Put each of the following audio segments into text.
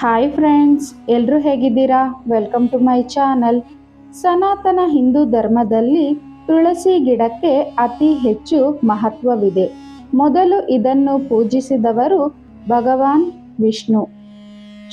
Hi friends ಎಲ್ಲರೂ ಹೇಗಿದ್ದೀರಾ? Welcome to my channel ಸನಾತನ ಹಿಂದೂ ಧರ್ಮದಲ್ಲಿ ತುಳಸಿ ಗಿಡಕ್ಕೆ ಅತಿ ಹೆಚ್ಚು ಮಹತ್ವವಿದೆ. ಮೊದಲು ಇದನ್ನು ಪೂಜಿಸಿದವರು ಭಗವಾನ್ ವಿಷ್ಣು.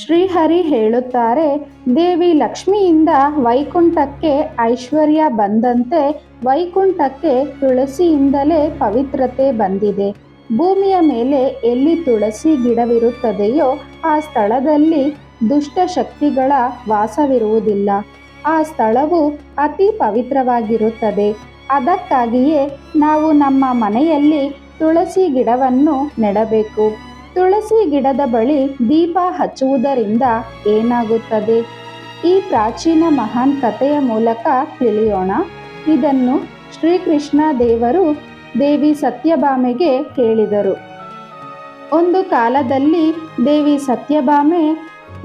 ಶ್ರೀಹರಿ ಹೇಳುತ್ತಾರೆ, ದೇವಿ ಲಕ್ಷ್ಮಿಯಿಂದ ವೈಕುಂಠಕ್ಕೆ ಐಶ್ವರ್ಯ ಬಂದಂತೆ ವೈಕುಂಠಕ್ಕೆ ತುಳಸಿಯಿಂದಲೇ ಪವಿತ್ರತೆ ಬಂದಿದೆ. ಭೂಮಿಯ ಮೇಲೆ ಎಲ್ಲಿ ತುಳಸಿ ಗಿಡವಿರುತ್ತದೆಯೋ ಆ ಸ್ಥಳದಲ್ಲಿ ದುಷ್ಟ ಶಕ್ತಿಗಳ ವಾಸವಿರುವುದಿಲ್ಲ. ಆ ಸ್ಥಳವು ಅತಿ ಪವಿತ್ರವಾಗಿರುತ್ತದೆ. ಅದಕ್ಕಾಗಿಯೇ ನಾವು ನಮ್ಮ ಮನೆಯಲ್ಲಿ ತುಳಸಿ ಗಿಡವನ್ನು ನೆಡಬೇಕು. ತುಳಸಿ ಗಿಡದ ಬಳಿ ದೀಪ ಹಚ್ಚುವುದರಿಂದ ಏನಾಗುತ್ತದೆ? ಈ ಪ್ರಾಚೀನ ಮಹಾನ್ ಕಥೆಯ ಮೂಲಕ ತಿಳಿಯೋಣ. ಇದನ್ನು ಶ್ರೀಕೃಷ್ಣ ದೇವರು ದೇವಿ ಸತ್ಯಭಾಮೆಗೆ ಕೇಳಿದರು. ಒಂದು ಕಾಲದಲ್ಲಿ ದೇವಿ ಸತ್ಯಭಾಮೆ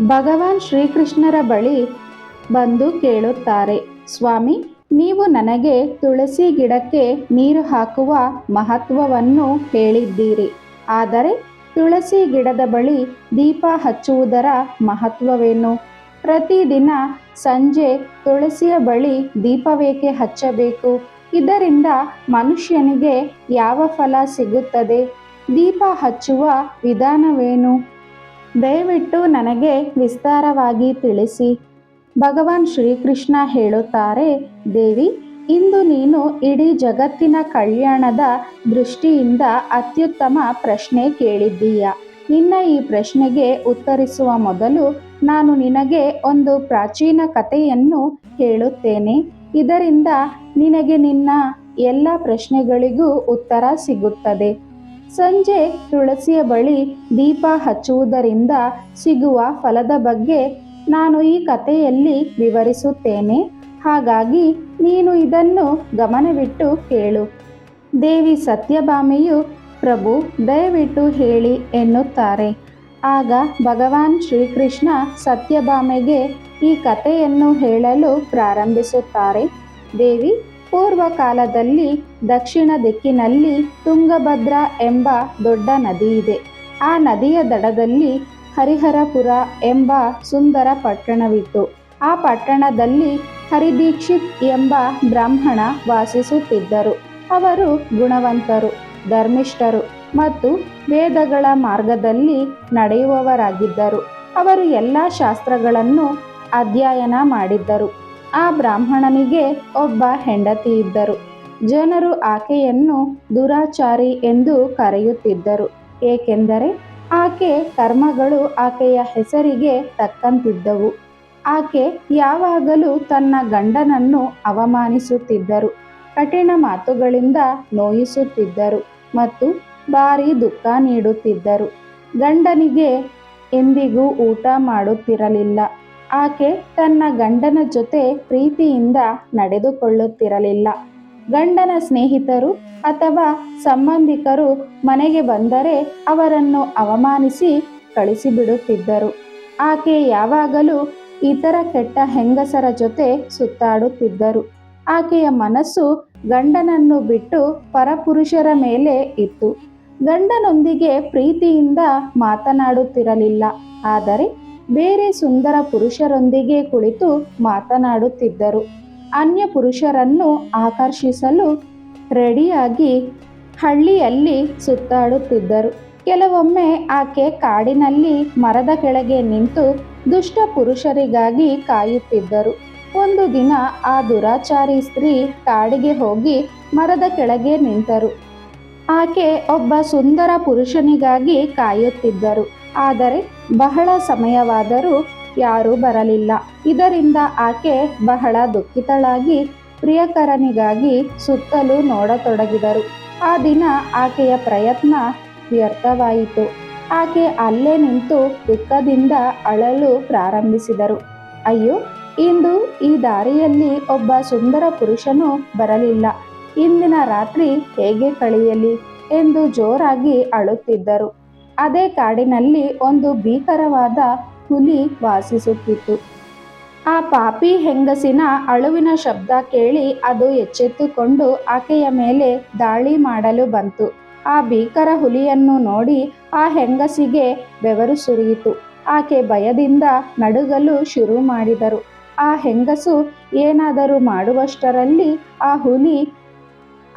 ಭಗವಾನ್ ಶ್ರೀಕೃಷ್ಣರ ಬಳಿ ಬಂದು ಕೇಳುತ್ತಾರೆ, ಸ್ವಾಮಿ, ನೀವು ನನಗೆ ತುಳಸಿ ಗಿಡಕ್ಕೆ ನೀರು ಹಾಕುವ ಮಹತ್ವವನ್ನು ಹೇಳಿದ್ದೀರಿ. ಆದರೆ ತುಳಸಿ ಗಿಡದ ಬಳಿ ದೀಪ ಹಚ್ಚುವುದರ ಮಹತ್ವವೇನು? ಪ್ರತಿದಿನ ಸಂಜೆ ತುಳಸಿಯ ಬಳಿ ದೀಪವೇಕೆ ಹಚ್ಚಬೇಕು? ಇದರಿಂದ ಮನುಷ್ಯನಿಗೆ ಯಾವ ಫಲ ಸಿಗುತ್ತದೆ? ದೀಪ ಹಚ್ಚುವ ವಿಧಾನವೇನು? ದಯವಿಟ್ಟು ನನಗೆ ವಿಸ್ತಾರವಾಗಿ ತಿಳಿಸಿ. ಭಗವಾನ್ ಶ್ರೀಕೃಷ್ಣ ಹೇಳುತ್ತಾರೆ, ದೇವಿ, ಇಂದು ನೀನು ಇಡೀ ಜಗತ್ತಿನ ಕಲ್ಯಾಣದ ದೃಷ್ಟಿಯಿಂದ ಅತ್ಯುತ್ತಮ ಪ್ರಶ್ನೆ ಕೇಳಿದ್ದೀಯ? ನಿನ್ನ ಈ ಪ್ರಶ್ನೆಗೆ ಉತ್ತರಿಸುವ ಮೊದಲು ನಾನು ನಿನಗೆ ಒಂದು ಪ್ರಾಚೀನ ಕಥೆಯನ್ನು ಹೇಳುತ್ತೇನೆ. ಇದರಿಂದ ನಿನಗೆ ನಿನ್ನ ಎಲ್ಲ ಪ್ರಶ್ನೆಗಳಿಗೂ ಉತ್ತರ ಸಿಗುತ್ತದೆ. ಸಂಜೆ ತುಳಸಿಯ ಬಳಿ ದೀಪ ಹಚ್ಚುವುದರಿಂದ ಸಿಗುವ ಫಲದ ಬಗ್ಗೆ ನಾನು ಈ ಕಥೆಯಲ್ಲಿ ವಿವರಿಸುತ್ತೇನೆ. ಹಾಗಾಗಿ ನೀನು ಇದನ್ನು ಗಮನವಿಟ್ಟು ಕೇಳು. ದೇವಿ ಸತ್ಯಭಾಮೆಯು, ಪ್ರಭು, ದಯವಿಟ್ಟು ಹೇಳಿ ಎನ್ನುತ್ತಾರೆ. ಆಗ ಭಗವಾನ್ ಶ್ರೀಕೃಷ್ಣ ಸತ್ಯಭಾಮೆಗೆ ಈ ಕಥೆಯನ್ನು ಹೇಳಲು ಪ್ರಾರಂಭಿಸುತ್ತಾರೆ. ದೇವಿ ಪೂರ್ವ ಕಾಲದಲ್ಲಿ ದಕ್ಷಿಣ ದಿಕ್ಕಿನಲ್ಲಿ ತುಂಗಭದ್ರ ಎಂಬ ದೊಡ್ಡ ನದಿ ಇದೆ ಆ ನದಿಯ ದಡದಲ್ಲಿ ಹರಿಹರಪುರ ಎಂಬ ಸುಂದರ ಪಟ್ಟಣವಿತ್ತು. ಆ ಪಟ್ಟಣದಲ್ಲಿ ಹರಿದೀಕ್ಷಿತ್ ಎಂಬ ಬ್ರಾಹ್ಮಣ ವಾಸಿಸುತ್ತಿದ್ದರು. ಅವರು ಗುಣವಂತರು, ಧರ್ಮಿಷ್ಠರು ಮತ್ತು ವೇದಗಳ ಮಾರ್ಗದಲ್ಲಿ ನಡೆಯುವವರಾಗಿದ್ದರು. ಅವರು ಎಲ್ಲ ಶಾಸ್ತ್ರಗಳನ್ನು ಅಧ್ಯಯನ ಮಾಡಿದ್ದರು. ಆ ಬ್ರಾಹ್ಮಣನಿಗೆ ಒಬ್ಬ ಹೆಂಡತಿ ಇದ್ದರು. ಜನರು ಆಕೆಯನ್ನು ದುರಾಚಾರಿ ಎಂದು ಕರೆಯುತ್ತಿದ್ದರು. ಏಕೆಂದರೆ ಆಕೆ ಕರ್ಮಗಳು ಆಕೆಯ ಹೆಸರಿಗೆ ತಕ್ಕಂತಿದ್ದವು. ಆಕೆ ಯಾವಾಗಲೂ ತನ್ನ ಗಂಡನನ್ನು ಅವಮಾನಿಸುತ್ತಿದ್ದರು. ಕಠಿಣ ಮಾತುಗಳಿಂದ ನೋಯಿಸುತ್ತಿದ್ದರು ಮತ್ತು ಭಾರಿ ದುಃಖ ನೀಡುತ್ತಿದ್ದರು. ಗಂಡನಿಗೆ ಎಂದಿಗೂ ಊಟ ಮಾಡುತ್ತಿರಲಿಲ್ಲ. ಆಕೆ ತನ್ನ ಗಂಡನ ಜೊತೆ ಪ್ರೀತಿಯಿಂದ ನಡೆದುಕೊಳ್ಳುತ್ತಿರಲಿಲ್ಲ. ಗಂಡನ ಸ್ನೇಹಿತರು ಅಥವಾ ಸಂಬಂಧಿಕರು ಮನೆಗೆ ಬಂದರೆ ಅವರನ್ನು ಅವಮಾನಿಸಿ ಕಳಿಸಿಬಿಡುತ್ತಿದ್ದರು. ಆಕೆ ಯಾವಾಗಲೂ ಇತರ ಕೆಟ್ಟ ಹೆಂಗಸರ ಜೊತೆ ಸುತ್ತಾಡುತ್ತಿದ್ದರು. ಆಕೆಯ ಮನಸ್ಸು ಗಂಡನನ್ನು ಬಿಟ್ಟು ಪರಪುರುಷರ ಮೇಲೆ ಇತ್ತು. ಗಂಡನೊಂದಿಗೆ ಪ್ರೀತಿಯಿಂದ ಮಾತನಾಡುತ್ತಿರಲಿಲ್ಲ. ಆದರೆ ಬೇರೆ ಸುಂದರ ಪುರುಷರೊಂದಿಗೆ ಕುಳಿತು ಮಾತನಾಡುತ್ತಿದ್ದರು. ಅನ್ಯ ಪುರುಷರನ್ನು ಆಕರ್ಷಿಸಲು ರೆಡಿಯಾಗಿ ಹಳ್ಳಿಯಲ್ಲಿ ಸುತ್ತಾಡುತ್ತಿದ್ದರು. ಕೆಲವೊಮ್ಮೆ ಆಕೆ ಕಾಡಿನಲ್ಲಿ ಮರದ ಕೆಳಗೆ ನಿಂತು ದುಷ್ಟ ಪುರುಷರಿಗಾಗಿ ಕಾಯುತ್ತಿದ್ದರು. ಒಂದು ದಿನ ಆ ದುರಾಚಾರಿ ಸ್ತ್ರೀ ಕಾಡಿಗೆ ಹೋಗಿ ಮರದ ಕೆಳಗೆ ನಿಂತರು. ಆಕೆ ಒಬ್ಬ ಸುಂದರ ಪುರುಷನಿಗಾಗಿ ಕಾಯುತ್ತಿದ್ದರು. ಆದರೆ ಬಹಳ ಸಮಯವಾದರೂ ಯಾರೂ ಬರಲಿಲ್ಲ. ಇದರಿಂದ ಆಕೆ ಬಹಳ ದುಃಖಿತಳಾಗಿ ಪ್ರಿಯಕರನಿಗಾಗಿ ಸುತ್ತಲೂ ನೋಡತೊಡಗಿದರು. ಆ ದಿನ ಆಕೆಯ ಪ್ರಯತ್ನ ವ್ಯರ್ಥವಾಯಿತು. ಆಕೆ ಅಲ್ಲೇ ನಿಂತು ದುಃಖದಿಂದ ಅಳಲು ಪ್ರಾರಂಭಿಸಿದರು. ಅಯ್ಯೋ, ಇಂದು ಈ ದಾರಿಯಲ್ಲಿ ಒಬ್ಬ ಸುಂದರ ಪುರುಷನು ಬರಲಿಲ್ಲ. ಇಂದಿನ ರಾತ್ರಿ ಹೇಗೆ ಕಳೆಯಲಿ ಎಂದು ಜೋರಾಗಿ ಅಳುತ್ತಿದ್ದರು. ಅದೇ ಕಾಡಿನಲ್ಲಿ ಒಂದು ಭೀಕರವಾದ ಹುಲಿ ವಾಸಿಸುತ್ತಿತ್ತು. ಆ ಪಾಪಿ ಹೆಂಗಸಿನ ಅಳುವಿನ ಶಬ್ದ ಕೇಳಿ ಅದು ಎಚ್ಚೆತ್ತುಕೊಂಡು ಆಕೆಯ ಮೇಲೆ ದಾಳಿ ಮಾಡಲು ಬಂತು. ಆ ಭೀಕರ ಹುಲಿಯನ್ನು ನೋಡಿ ಆ ಹೆಂಗಸಿಗೆ ಬೆವರು ಸುರಿಯಿತು. ಆಕೆ ಭಯದಿಂದ ನಡುಗಲು ಶುರು ಮಾಡಿದರು. ಆ ಹೆಂಗಸು ಏನಾದರೂ ಮಾಡುವಷ್ಟರಲ್ಲಿ ಆ ಹುಲಿ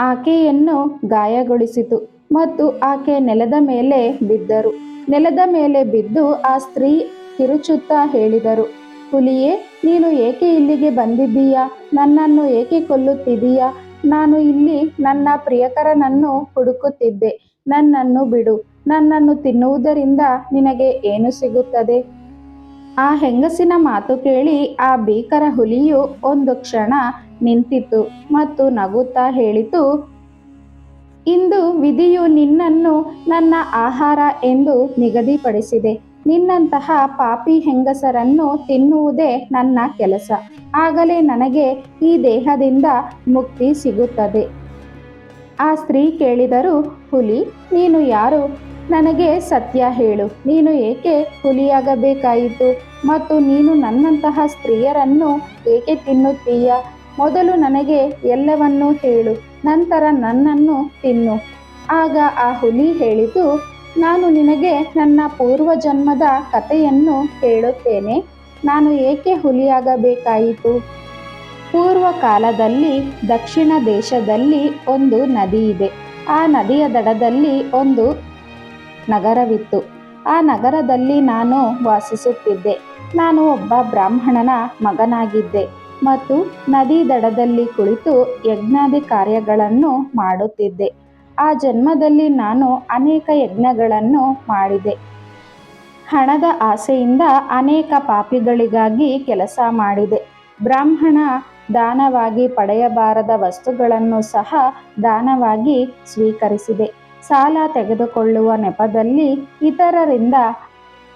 ಆಕೆಯನ್ನು ಗಾಯಗೊಳಿಸಿತು ಮತ್ತು ಆಕೆ ನೆಲದ ಮೇಲೆ ಬಿದ್ದರು. ನೆಲದ ಮೇಲೆ ಬಿದ್ದು ಆ ಸ್ತ್ರೀ ಕಿರುಚುತ್ತಾ ಹೇಳಿದರು, ಹುಲಿಯೇ, ನೀನು ಏಕೆ ಇಲ್ಲಿಗೆ ಬಂದಿದ್ದೀಯಾ? ನನ್ನನ್ನು ಏಕೆ ಕೊಲ್ಲುತ್ತಿದ್ದೀಯಾ? ನಾನು ಇಲ್ಲಿ ನನ್ನ ಪ್ರಿಯಕರನನ್ನು ಹುಡುಕುತ್ತಿದ್ದೆ. ನನ್ನನ್ನು ಬಿಡು. ನನ್ನನ್ನು ತಿನ್ನುವುದರಿಂದ ನಿನಗೆ ಏನು ಸಿಗುತ್ತದೆ? ಆ ಹೆಂಗಸಿನ ಮಾತು ಕೇಳಿ ಆ ಭೀಕರ ಹುಲಿಯು ಒಂದು ಕ್ಷಣ ನಿಂತಿತು ಮತ್ತು ನಗುತ್ತಾ ಹೇಳಿತು, ಇಂದು ವಿಧಿಯು ನಿನ್ನನ್ನು ನನ್ನ ಆಹಾರ ಎಂದು ನಿಗದಿಪಡಿಸಿದೆ. ನಿನ್ನಂತಹ ಪಾಪಿ ಹೆಂಗಸರನ್ನು ತಿನ್ನುವುದೇ ನನ್ನ ಕೆಲಸ. ಆಗಲೇ ನನಗೆ ಈ ದೇಹದಿಂದ ಮುಕ್ತಿ ಸಿಗುತ್ತದೆ. ಆ ಸ್ತ್ರೀ ಕೇಳಿದರು, ಹುಲಿ, ನೀನು ಯಾರು? ನನಗೆ ಸತ್ಯ ಹೇಳು. ನೀನು ಏಕೆ ಹುಲಿಯಾಗಬೇಕಾಯಿತು? ಮತ್ತು ನೀನು ನನ್ನಂತಹ ಸ್ತ್ರೀಯರನ್ನು ಏಕೆ ತಿನ್ನುತ್ತೀಯ? ಮೊದಲು ನನಗೆ ಎಲ್ಲವನ್ನೂ ಹೇಳು, ನಂತರ ನನ್ನನ್ನು ತಿನ್ನು. ಆಗ ಆ ಹುಲಿ ಹೇಳಿತು, ನಾನು ನಿನಗೆ ನನ್ನ ಪೂರ್ವಜನ್ಮದ ಕಥೆಯನ್ನು ಹೇಳುತ್ತೇನೆ, ನಾನು ಏಕೆ ಹುಲಿಯಾಗಬೇಕಾಯಿತು? ಪೂರ್ವ ಕಾಲದಲ್ಲಿ ದಕ್ಷಿಣ ದೇಶದಲ್ಲಿ ಒಂದು ನದಿ ಇದೆ ಆ ನದಿಯ ದಡದಲ್ಲಿ ಒಂದು ನಗರವಿತ್ತು. ಆ ನಗರದಲ್ಲಿ ನಾನು ವಾಸಿಸುತ್ತಿದ್ದೆ, ನಾನು ಒಬ್ಬ ಬ್ರಾಹ್ಮಣನ ಮಗನಾಗಿದ್ದೆ. ಮತ್ತು ನದಿ ದಡದಲ್ಲಿ ಕುಳಿತು ಯಜ್ಞಾದಿ ಕಾರ್ಯಗಳನ್ನು ಮಾಡುತ್ತಿದ್ದೆ. ಆ ಜನ್ಮದಲ್ಲಿ ನಾನು ಅನೇಕ ಯಜ್ಞಗಳನ್ನು ಮಾಡಿದೆ. ಹಣದ ಆಸೆಯಿಂದ ಅನೇಕ ಪಾಪಿಗಳಿಗಾಗಿ ಕೆಲಸ ಮಾಡಿದೆ. ಬ್ರಾಹ್ಮಣ ದಾನವಾಗಿ ಪಡೆಯಬಾರದ ವಸ್ತುಗಳನ್ನು ಸಹ ದಾನವಾಗಿ ಸ್ವೀಕರಿಸಿದೆ. ಸಾಲ ತೆಗೆದುಕೊಳ್ಳುವ ನೆಪದಲ್ಲಿ ಇತರರಿಂದ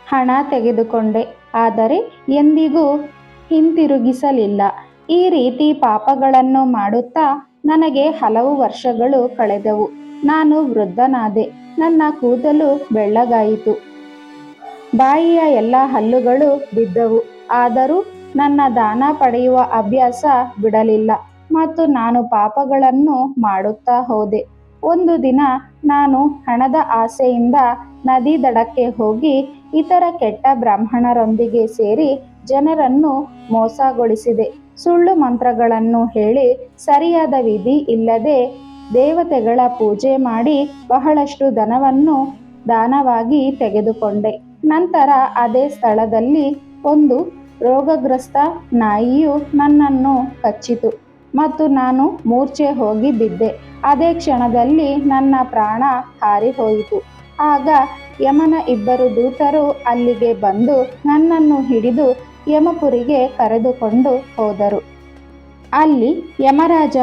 ಹಣ ತೆಗೆದುಕೊಂಡೆ. ಆದರೆ ಎಂದಿಗೂ ಹಿಂತಿರುಗಿಸಲಿಲ್ಲ. ಈ ರೀತಿ ಪಾಪಗಳನ್ನು ಮಾಡುತ್ತಾ ನನಗೆ ಹಲವು ವರ್ಷಗಳು ಕಳೆದವು. ನಾನು ವೃದ್ಧನಾದೆ. ನನ್ನ ಕೂದಲು ಬೆಳ್ಳಗಾಯಿತು. ಬಾಯಿಯ ಎಲ್ಲ ಹಲ್ಲುಗಳು ಬಿದ್ದವು. ಆದರೂ ನನ್ನ ದಾನ ಪಡೆಯುವ ಅಭ್ಯಾಸ ಬಿಡಲಿಲ್ಲ. ಮತ್ತು ನಾನು ಪಾಪಗಳನ್ನು ಮಾಡುತ್ತಾ ಹೋದೆ. ಒಂದು ದಿನ ನಾನು ಹಣದ ಆಸೆಯಿಂದ ನದಿ ದಡಕ್ಕೆ ಹೋಗಿ ಇತರ ಕೆಟ್ಟ ಬ್ರಾಹ್ಮಣರೊಂದಿಗೆ ಸೇರಿ ಜನರನ್ನು ಮೋಸಗೊಳಿಸಿದೆ. ಸುಳ್ಳು ಮಂತ್ರಗಳನ್ನು ಹೇಳಿ ಸರಿಯಾದ ವಿಧಿ ಇಲ್ಲದೆ ದೇವತೆಗಳ ಪೂಜೆ ಮಾಡಿ ಬಹಳಷ್ಟು ಧನವನ್ನು ದಾನವಾಗಿ ತೆಗೆದುಕೊಂಡೆ. ನಂತರ ಅದೇ ಸ್ಥಳದಲ್ಲಿ ಒಂದು ರೋಗಗ್ರಸ್ತ ನಾಯಿಯು ನನ್ನನ್ನು ಕಚ್ಚಿತು. ಮತ್ತು ನಾನು ಮೂರ್ಛೆ ಹೋಗಿ ಬಿದ್ದೆ. ಅದೇ ಕ್ಷಣದಲ್ಲಿ ನನ್ನ ಪ್ರಾಣ ಹಾರಿಹೋಯಿತು ಆಗ ಯಮನ ಇಬ್ಬರು ದೂತರು ಅಲ್ಲಿಗೆ ಬಂದು ನನ್ನನ್ನು ಹಿಡಿದು ಯಮಪುರಿಗೆ ಕರೆದುಕೊಂಡು ಹೋದರು. ಅಲ್ಲಿ ಯಮರಾಜ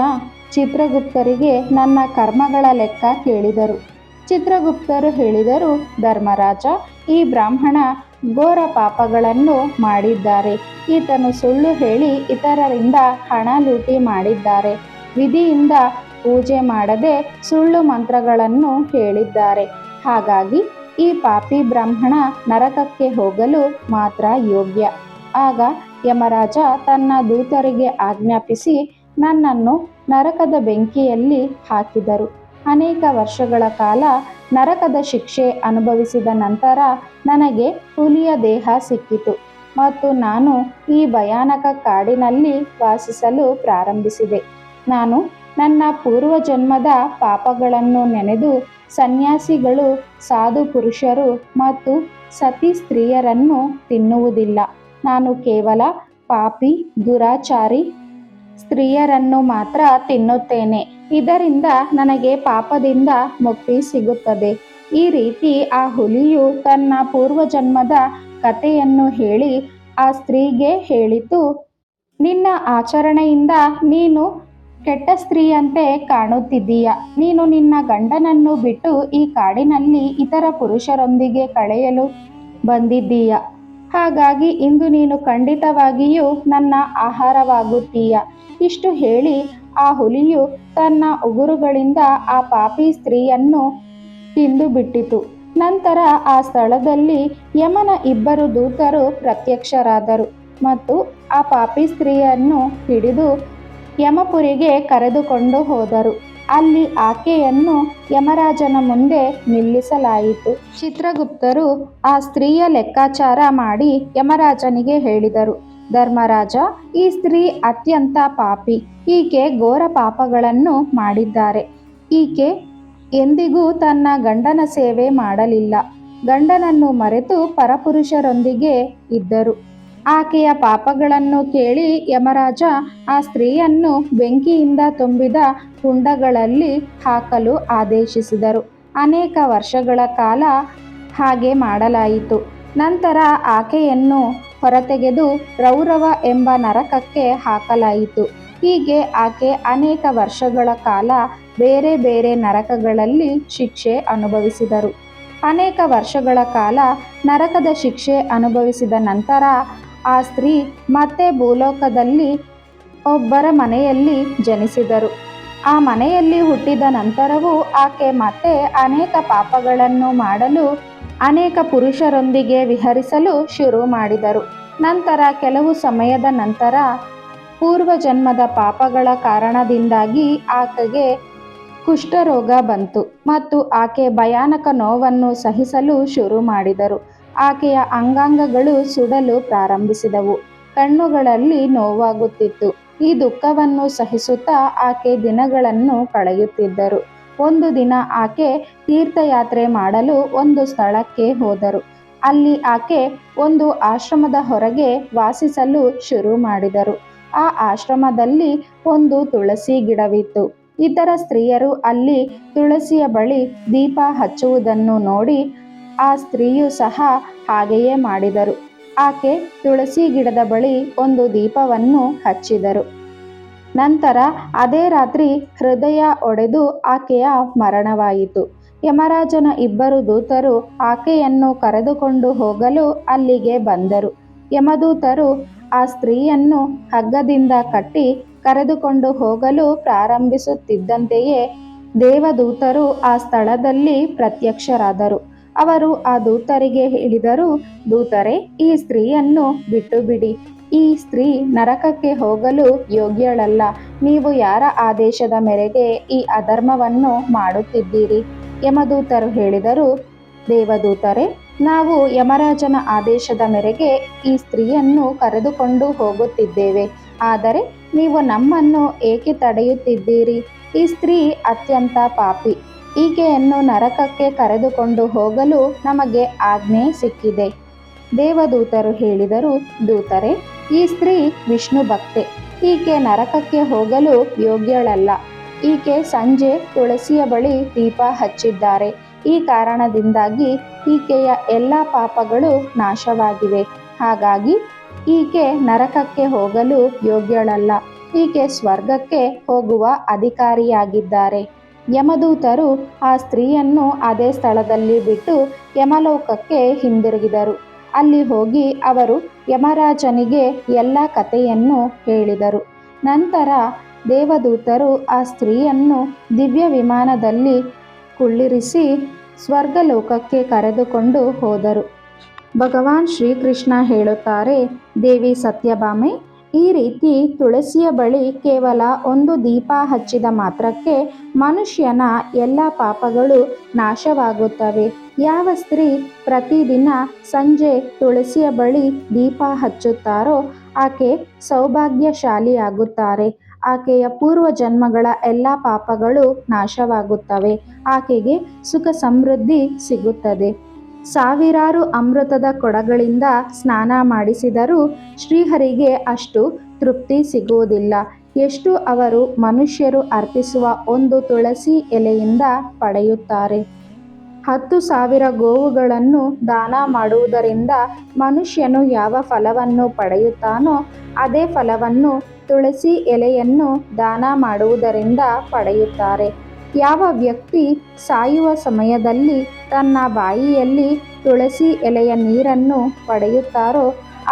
ಚಿತ್ರಗುಪ್ತರಿಗೆ ನನ್ನ ಕರ್ಮಗಳ ಲೆಕ್ಕ ಕೇಳಿದರು. ಚಿತ್ರಗುಪ್ತರು ಹೇಳಿದರು, ಧರ್ಮರಾಜ, ಈ ಬ್ರಾಹ್ಮಣ ಘೋರ ಪಾಪಗಳನ್ನು ಮಾಡಿದ್ದಾರೆ. ಈತನು ಸುಳ್ಳು ಹೇಳಿ ಇತರರಿಂದ ಹಣ ಲೂಟಿ ಮಾಡಿದ್ದಾರೆ. ವಿಧಿಯಿಂದ ಪೂಜೆ ಮಾಡದೆ ಸುಳ್ಳು ಮಂತ್ರಗಳನ್ನು ಹೇಳಿದ್ದಾರೆ. ಹಾಗಾಗಿ ಈ ಪಾಪಿ ಬ್ರಾಹ್ಮಣ ನರಕಕ್ಕೆ ಹೋಗಲು ಮಾತ್ರ ಯೋಗ್ಯ. ಆಗ ಯಮರಾಜ ತನ್ನ ದೂತರಿಗೆ ಆಜ್ಞಾಪಿಸಿ ನನ್ನನ್ನು ನರಕದ ಬೆಂಕಿಯಲ್ಲಿ ಹಾಕಿದರು. ಅನೇಕ ವರ್ಷಗಳ ಕಾಲ ನರಕದ ಶಿಕ್ಷೆ ಅನುಭವಿಸಿದ ನಂತರ ನನಗೆ ಹುಲಿಯ ದೇಹ ಸಿಕ್ಕಿತು ಮತ್ತು ನಾನು ಈ ಭಯಾನಕ ಕಾಡಿನಲ್ಲಿ ವಾಸಿಸಲು ಪ್ರಾರಂಭಿಸಿದೆ. ನಾನು ನನ್ನ ಪೂರ್ವಜನ್ಮದ ಪಾಪಗಳನ್ನು ನೆನೆದು ಸನ್ಯಾಸಿಗಳು, ಸಾಧು ಪುರುಷರು ಮತ್ತು ಸತಿ ಸ್ತ್ರೀಯರನ್ನು ತಿನ್ನುವುದಿಲ್ಲ. ನಾನು ಕೇವಲ ಪಾಪಿ, ದುರಾಚಾರಿ ಸ್ತ್ರೀಯರನ್ನು ಮಾತ್ರ ತಿನ್ನುತ್ತೇನೆ. ಇದರಿಂದ ನನಗೆ ಪಾಪದಿಂದ ಮುಕ್ತಿ ಸಿಗುತ್ತದೆ. ಈ ರೀತಿ ಆ ಹುಲಿಯು ತನ್ನ ಪೂರ್ವಜನ್ಮದ ಕಥೆಯನ್ನು ಹೇಳಿ ಆ ಸ್ತ್ರೀಗೆ ಹೇಳಿತು, ನಿನ್ನ ಆಚರಣೆಯಿಂದ ನೀನು ಕೆಟ್ಟ ಸ್ತ್ರೀಯಂತೆ ಕಾಣುತ್ತಿದ್ದೀಯ. ನೀನು ನಿನ್ನ ಗಂಡನನ್ನು ಬಿಟ್ಟು ಈ ಕಾಡಿನಲ್ಲಿ ಇತರ ಪುರುಷರೊಂದಿಗೆ ಕಳೆಯಲು ಬಂದಿದ್ದೀಯ. ಹಾಗಾಗಿ ಇಂದು ನೀನು ಖಂಡಿತವಾಗಿಯೂ ನನ್ನ ಆಹಾರವಾಗುತ್ತೀಯ. ಇಷ್ಟು ಹೇಳಿ ಆ ಹುಲಿಯು ತನ್ನ ಉಗುರುಗಳಿಂದ ಆ ಪಾಪಿ ಸ್ತ್ರೀಯನ್ನು ತಿಂದು ಬಿಟ್ಟಿತು ನಂತರ ಆ ಸ್ಥಳದಲ್ಲಿ ಯಮನ ಇಬ್ಬರು ದೂತರು ಪ್ರತ್ಯಕ್ಷರಾದರು ಮತ್ತು ಆ ಪಾಪಿ ಸ್ತ್ರೀಯನ್ನು ಹಿಡಿದು ಯಮಪುರಿಗೆ ಕರೆದುಕೊಂಡು ಹೋದರು. ಅಲ್ಲಿ ಆಕೆಯನ್ನು ಯಮರಾಜನ ಮುಂದೆ ನಿಲ್ಲಿಸಲಾಯಿತು. ಚಿತ್ರಗುಪ್ತರು ಆ ಸ್ತ್ರೀಯ ಲೆಕ್ಕಾಚಾರ ಮಾಡಿ ಯಮರಾಜನಿಗೆ ಹೇಳಿದರು, ಧರ್ಮರಾಜ, ಈ ಸ್ತ್ರೀ ಅತ್ಯಂತ ಪಾಪಿ. ಈಕೆ ಘೋರ ಪಾಪಗಳನ್ನು ಮಾಡಿದ್ದಾರೆ. ಈಕೆ ಎಂದಿಗೂ ತನ್ನ ಗಂಡನ ಸೇವೆ ಮಾಡಲಿಲ್ಲ. ಗಂಡನನ್ನು ಮರೆತು ಪರಪುರುಷರೊಂದಿಗೆ ಇದ್ದರು. ಆಕೆಯ ಪಾಪಗಳನ್ನು ಕೇಳಿ ಯಮರಾಜ ಆ ಸ್ತ್ರೀಯನ್ನು ಬೆಂಕಿಯಿಂದ ತುಂಬಿದ ಕುಂಡಗಳಲ್ಲಿ ಹಾಕಲು ಆದೇಶಿಸಿದರು. ಅನೇಕ ವರ್ಷಗಳ ಕಾಲ ಹಾಗೆ ಮಾಡಲಾಯಿತು. ನಂತರ ಆಕೆಯನ್ನು ಹೊರತೆಗೆದು ರೌರವ ಎಂಬ ನರಕಕ್ಕೆ ಹಾಕಲಾಯಿತು. ಹೀಗೆ ಆಕೆ ಅನೇಕ ವರ್ಷಗಳ ಕಾಲ ಬೇರೆ ಬೇರೆ ನರಕಗಳಲ್ಲಿ ಶಿಕ್ಷೆ ಅನುಭವಿಸಿದರು. ಅನೇಕ ವರ್ಷಗಳ ಕಾಲ ನರಕದ ಶಿಕ್ಷೆ ಅನುಭವಿಸಿದ ನಂತರ ಆ ಸ್ತ್ರೀ ಮತ್ತೆ ಭೂಲೋಕದಲ್ಲಿ ಒಬ್ಬರ ಮನೆಯಲ್ಲಿ ಜನಿಸಿದರು. ಆ ಮನೆಯಲ್ಲಿ ಹುಟ್ಟಿದ ನಂತರವೂ ಆಕೆ ಮತ್ತೆ ಅನೇಕ ಪಾಪಗಳನ್ನು ಮಾಡಲು, ಅನೇಕ ಪುರುಷರೊಂದಿಗೆ ವಿಹರಿಸಲು ಶುರು ಮಾಡಿದರು. ನಂತರ ಕೆಲವು ಸಮಯದ ನಂತರ ಪೂರ್ವಜನ್ಮದ ಪಾಪಗಳ ಕಾರಣದಿಂದಾಗಿ ಆಕೆಗೆ ಕುಷ್ಠರೋಗ ಬಂತು ಮತ್ತು ಆಕೆ ಭಯಾನಕ ನೋವನ್ನು ಸಹಿಸಲು ಶುರು ಮಾಡಿದರು. ಆಕೆಯ ಅಂಗಾಂಗಗಳು ಸುಡಲು ಪ್ರಾರಂಭಿಸಿದವು. ಕಣ್ಣುಗಳಲ್ಲಿ ನೋವಾಗುತ್ತಿತ್ತು. ಈ ದುಃಖವನ್ನು ಸಹಿಸುತ್ತಾ ಆಕೆ ದಿನಗಳನ್ನು ಕಳೆಯುತ್ತಿದ್ದರು. ಒಂದು ದಿನ ಆಕೆ ತೀರ್ಥಯಾತ್ರೆ ಮಾಡಲು ಒಂದು ಸ್ಥಳಕ್ಕೆ ಹೋದರು. ಅಲ್ಲಿ ಆಕೆ ಒಂದು ಆಶ್ರಮದ ಹೊರಗೆ ವಾಸಿಸಲು ಶುರು ಮಾಡಿದರು. ಆ ಆಶ್ರಮದಲ್ಲಿ ಒಂದು ತುಳಸಿ ಗಿಡವಿತ್ತು. ಇತರ ಸ್ತ್ರೀಯರು ಅಲ್ಲಿ ತುಳಸಿಯ ಬಳಿ ದೀಪ ಹಚ್ಚುವುದನ್ನು ನೋಡಿ ಆ ಸ್ತ್ರೀಯು ಸಹ ಹಾಗೆಯೇ ಮಾಡಿದರು. ಆಕೆ ತುಳಸಿ ಗಿಡದ ಬಳಿ ಒಂದು ದೀಪವನ್ನು ಹಚ್ಚಿದರು. ನಂತರ ಅದೇ ರಾತ್ರಿ ಹೃದಯ ಒಡೆದು ಆಕೆಯ ಮರಣವಾಯಿತು. ಯಮರಾಜನ ಇಬ್ಬರು ದೂತರು ಆಕೆಯನ್ನು ಕರೆದುಕೊಂಡು ಹೋಗಲು ಅಲ್ಲಿಗೆ ಬಂದರು. ಯಮದೂತರು ಆ ಸ್ತ್ರೀಯನ್ನು ಹಗ್ಗದಿಂದ ಕಟ್ಟಿ ಕರೆದುಕೊಂಡು ಹೋಗಲು ಪ್ರಾರಂಭಿಸುತ್ತಿದ್ದಂತೆಯೇ ದೇವದೂತರು ಆ ಸ್ಥಳದಲ್ಲಿ ಪ್ರತ್ಯಕ್ಷರಾದರು. ಅವರು ಆ ದೂತರಿಗೆ ಹೇಳಿದರು, ದೂತರೆ, ಈ ಸ್ತ್ರೀಯನ್ನು ಬಿಟ್ಟು ಬಿಡಿ ಈ ಸ್ತ್ರೀ ನರಕಕ್ಕೆ ಹೋಗಲು ಯೋಗ್ಯಳಲ್ಲ. ನೀವು ಯಾರ ಆದೇಶದ ಮೇರೆಗೆ ಈ ಅಧರ್ಮವನ್ನು ಮಾಡುತ್ತಿದ್ದೀರಿ? ಯಮದೂತರು ಹೇಳಿದರು, ದೇವದೂತರೆ, ನಾವು ಯಮರಾಜನ ಆದೇಶದ ಮೇರೆಗೆ ಈ ಸ್ತ್ರೀಯನ್ನು ಕರೆದುಕೊಂಡು ಹೋಗುತ್ತಿದ್ದೇವೆ. ಆದರೆ ನೀವು ನಮ್ಮನ್ನು ಏಕೆ ತಡೆಯುತ್ತಿದ್ದೀರಿ? ಈ ಸ್ತ್ರೀ ಅತ್ಯಂತ ಪಾಪಿ. ಈಕೆಯನ್ನು ನರಕಕ್ಕೆ ಕರೆದುಕೊಂಡು ಹೋಗಲು ನಮಗೆ ಆಜ್ಞೆ ಸಿಕ್ಕಿದೆ. ದೇವದೂತರು ಹೇಳಿದರು, ದೂತರೆ, ಈ ಸ್ತ್ರೀ ವಿಷ್ಣು ಭಕ್ತೆ. ಈಕೆ ನರಕಕ್ಕೆ ಹೋಗಲು ಯೋಗ್ಯಳಲ್ಲ. ಈಕೆ ಸಂಜೆ ತುಳಸಿಯ ಬಳಿ ದೀಪ ಹಚ್ಚಿದ್ದಾರೆ. ಈ ಕಾರಣದಿಂದಾಗಿ ಈಕೆಯ ಎಲ್ಲ ಪಾಪಗಳು ನಾಶವಾಗಿವೆ. ಹಾಗಾಗಿ ಈಕೆ ನರಕಕ್ಕೆ ಹೋಗಲು ಯೋಗ್ಯಳಲ್ಲ. ಈಕೆ ಸ್ವರ್ಗಕ್ಕೆ ಹೋಗುವ ಅಧಿಕಾರಿಯಾಗಿದ್ದಾರೆ. ಯಮದೂತರು ಆ ಸ್ತ್ರೀಯನ್ನು ಅದೇ ಸ್ಥಳದಲ್ಲಿ ಬಿಟ್ಟು ಯಮಲೋಕಕ್ಕೆ ಹಿಂದಿರುಗಿದರು. ಅಲ್ಲಿ ಹೋಗಿ ಅವರು ಯಮರಾಜನಿಗೆ ಎಲ್ಲ ಕಥೆಯನ್ನು ಹೇಳಿದರು. ನಂತರ ದೇವದೂತರು ಆ ಸ್ತ್ರೀಯನ್ನು ದಿವ್ಯ ವಿಮಾನದಲ್ಲಿ ಕುಳ್ಳಿರಿಸಿ ಸ್ವರ್ಗಲೋಕಕ್ಕೆ ಕರೆದುಕೊಂಡು ಹೋದರು. ಭಗವಾನ್ ಶ್ರೀಕೃಷ್ಣ ಹೇಳುತ್ತಾರೆ, ದೇವಿ ಸತ್ಯಭಾಮೆ ಈ ರೀತಿ ತುಳಸಿಯ ಬಳಿ ಕೇವಲ ಒಂದು ದೀಪ ಹಚ್ಚಿದ ಮಾತ್ರಕ್ಕೆ ಮನುಷ್ಯನ ಎಲ್ಲ ಪಾಪಗಳು ನಾಶವಾಗುತ್ತವೆ. ಯಾವ ಸ್ತ್ರೀ ಪ್ರತಿದಿನ ಸಂಜೆ ತುಳಸಿಯ ಬಳಿ ದೀಪ ಹಚ್ಚುತ್ತಾರೋ, ಆಕೆ ಸೌಭಾಗ್ಯಶಾಲಿಯಾಗುತ್ತಾರೆ. ಆಕೆಯ ಪೂರ್ವ ಜನ್ಮಗಳ ಎಲ್ಲ ಪಾಪಗಳು ನಾಶವಾಗುತ್ತವೆ. ಆಕೆಗೆ ಸುಖ ಸಮೃದ್ಧಿ ಸಿಗುತ್ತದೆ. ಸಾವಿರಾರು ಅಮೃತದ ಕೊಡಗಳಿಂದ ಸ್ನಾನ ಮಾಡಿಸಿದರೂ ಶ್ರೀಹರಿಗೆ ಅಷ್ಟು ತೃಪ್ತಿ ಸಿಗುವುದಿಲ್ಲ. ಎಷ್ಟು ಅವರು ಮನುಷ್ಯರು ಅರ್ಪಿಸುವ ಒಂದು ತುಳಸಿ ಎಲೆಯಿಂದ ಪಡೆಯುತ್ತಾರೆ. ಹತ್ತು ಸಾವಿರ ಗೋವುಗಳನ್ನು ದಾನ ಮಾಡುವುದರಿಂದ ಮನುಷ್ಯನು ಯಾವ ಫಲವನ್ನು ಪಡೆಯುತ್ತಾನೋ ಅದೇ ಫಲವನ್ನು ತುಳಸಿ ಎಲೆಯನ್ನು ದಾನ ಮಾಡುವುದರಿಂದ ಪಡೆಯುತ್ತಾರೆ. ಯಾವ ವ್ಯಕ್ತಿ ಸಾಯುವ ಸಮಯದಲ್ಲಿ ತನ್ನ ಬಾಯಿಯಲ್ಲಿ ತುಳಸಿ ಎಲೆಯ ನೀರನ್ನು ಪಡೆಯುತ್ತಾರೋ,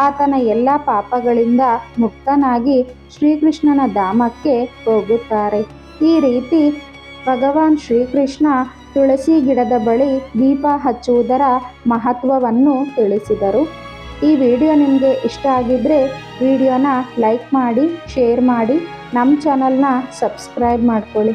ಆತನ ಎಲ್ಲ ಪಾಪಗಳಿಂದ ಮುಕ್ತನಾಗಿ ಶ್ರೀಕೃಷ್ಣನ ಧಾಮಕ್ಕೆ ಹೋಗುತ್ತಾರೆ. ಈ ರೀತಿ ಭಗವಾನ್ ಶ್ರೀಕೃಷ್ಣ ತುಳಸಿ ಗಿಡದ ಬಳಿ ದೀಪ ಹಚ್ಚುವುದರ ಮಹತ್ವವನ್ನು ತಿಳಿಸಿದರು. ಈ ವಿಡಿಯೋ ನಿಮಗೆ ಇಷ್ಟ ಆಗಿದ್ದರೆ ವಿಡಿಯೋನ ಲೈಕ್ ಮಾಡಿ, ಶೇರ್ ಮಾಡಿ, ನಮ್ಮ ಚಾನಲ್ನ ಸಬ್ಸ್ಕ್ರೈಬ್ ಮಾಡ್ಕೊಳ್ಳಿ.